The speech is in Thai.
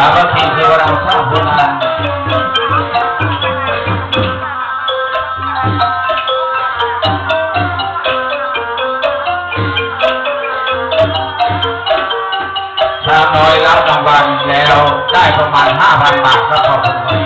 ามัคคีคือเราสร้างผลงานชาน้อยรับรางวัลแล้วได้ประมาณ 5,000 บาทก็ขอบคุณ